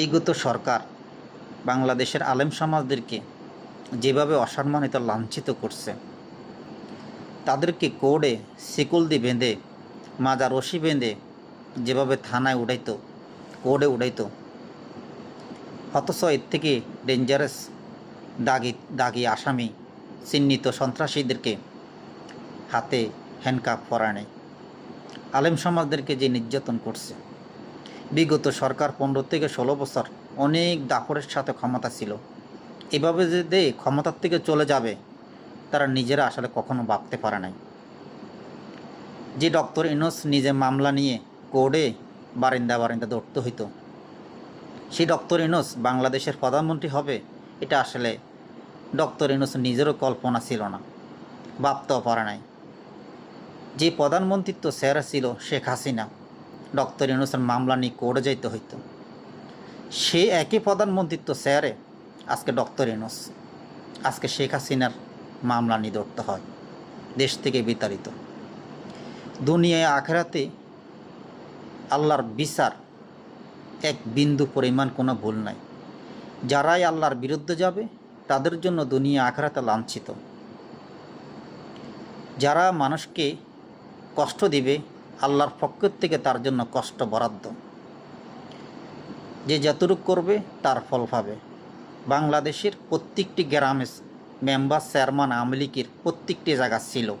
বিগত সরকার বাংলাদেশের আলেম সমাজদেরকে যেভাবে অসম্মানিত লাঞ্ছিত করছে, তাদেরকে কোডে শিকল দিয়ে বেঁধে মাজা রশি বেঁধে যেভাবে থানায় উঠাইতো, কোডে উঠাইতো, অথচ এর থেকে ডেঞ্জারাস দাগি দাগি আসামি, চিহ্নিত সন্ত্রাসীদেরকে হাতে হ্যান্ডকাপ পরা নেই। আলেম সমাজদেরকে যে নির্যাতন করছে বিগত সরকার পনেরো থেকে ষোলো বছর অনেক দাপড়ের সাথে ক্ষমতা ছিল। এভাবে যে দে ক্ষমতার থেকে চলে যাবে, তারা নিজেরা আসলে কখনো ভাবতে পারে নাই। যে ডক্টর ইনোস নিজে মামলা নিয়ে কোর্টে বারিন্দা বারিন্দা দৌড়তে হইতো, সেই ডক্টর ইনোস বাংলাদেশের প্রধানমন্ত্রী হবে, এটা আসলে ডক্টর ইনোস নিজেরও কল্পনা ছিল না, ভাবতেও পারে নাই। যে প্রধানমন্ত্রিত্ব সেরা ছিল শেখ হাসিনা ডক্টর ইউনুসের মামলা নিয়ে কোর্টে যাইতে হইতো। সে একই প্রধানমন্ত্রিত্ব স্যারে আজকে ডক্টর ইউনুস। আজকে শেখ হাসিনার মামলা নিয়ে ধরতে হয়, দেশ থেকে বিতাড়িত। দুনিয়ায় আখেরাতে আল্লাহর বিচার এক বিন্দু পরিমাণ কোনো ভুল নাই। যারাই আল্লাহর বিরুদ্ধে যাবে, তাদের জন্য দুনিয়া আখেরাতে লাঞ্ছিত। যারা মানুষকে কষ্ট দিবে আল্লাহর পক্ষ থেকে তার জন্য কষ্ট বরাদ্দ। যে যতটুক করবে, তার ফল পাবে। বাংলাদেশের প্রত্যেকটি গ্রামে মেম্বার, চেয়ারম্যান, আওয়ামী লীগের প্রত্যেকটি জায়গা ছিল।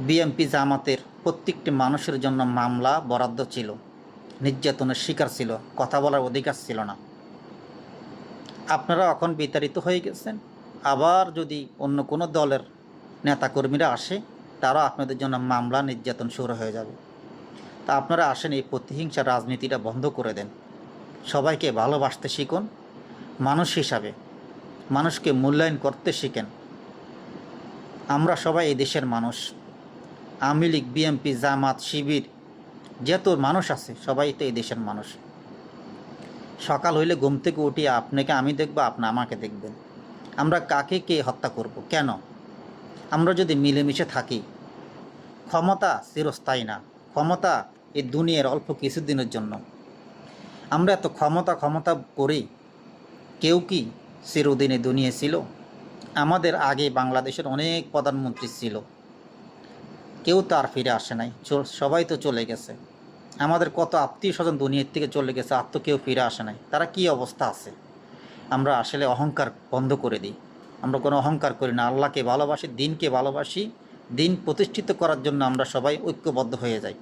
বিএমপি জামাতের প্রত্যেকটি মানুষের জন্য মামলা বরাদ্দ ছিল। নির্যাতনের শিকার ছিল, কথা বলার অধিকার ছিল না। আপনারা এখন বিতাড়িত হয়ে গেছেন। আবার যদি অন্য কোনো দলের নেতাকর্মীরা আসে তারা আপনাদের জন্য মামলা নির্যাতন শুরু হয়ে যাবে। তা আপনারা আসেন এই প্রতিহিংসা রাজনীতিটা বন্ধ করে দেন। সবাইকে ভালোবাসতে শিখুন। মানুষ হিসাবে মানুষকে মূল্যায়ন করতে শিখেন। আমরা সবাই এই দেশের মানুষ। আওয়ামী লীগ বিএমপি জামাত, শিবির, যত মানুষ আছে, সবাই তো এই দেশের মানুষ। সকাল হইলে ঘুম থেকে উঠিয়ে আপনাকে আমি দেখব, আপনি আমাকে দেখবেন। আমরা কাকে কে হত্যা করব? কেন? আমরা যদি মিলেমিশে থাকি ক্ষমতা চিরস্থায়ী না। ক্ষমতা এই দুনিয়ার অল্প কিছুদিনের জন্য। আমরা এত ক্ষমতা ক্ষমতা করি, কেউ কি চিরদিনে দুনিয়া ছিল? আমাদের আগে বাংলাদেশের অনেক প্রধানমন্ত্রী ছিল। কেউ তো আর ফিরে আসে নাই। সবাই তো চলে গেছে। আমাদের কত আত্মীয় স্বজন দুনিয়ার থেকে চলে গেছে তো কেউ ফিরে আসে নাই। তারা কি অবস্থা আছে? আমরা আসলে অহংকার বন্ধ করে দিই। আমরা কোনো অহংকার করি না। আল্লাহকে ভালোবাসি, দিনকে ভালোবাসি দিন প্রতিষ্ঠিত করার জন্য আমরা সবাই ঐক্যবদ্ধ হয়ে যাই।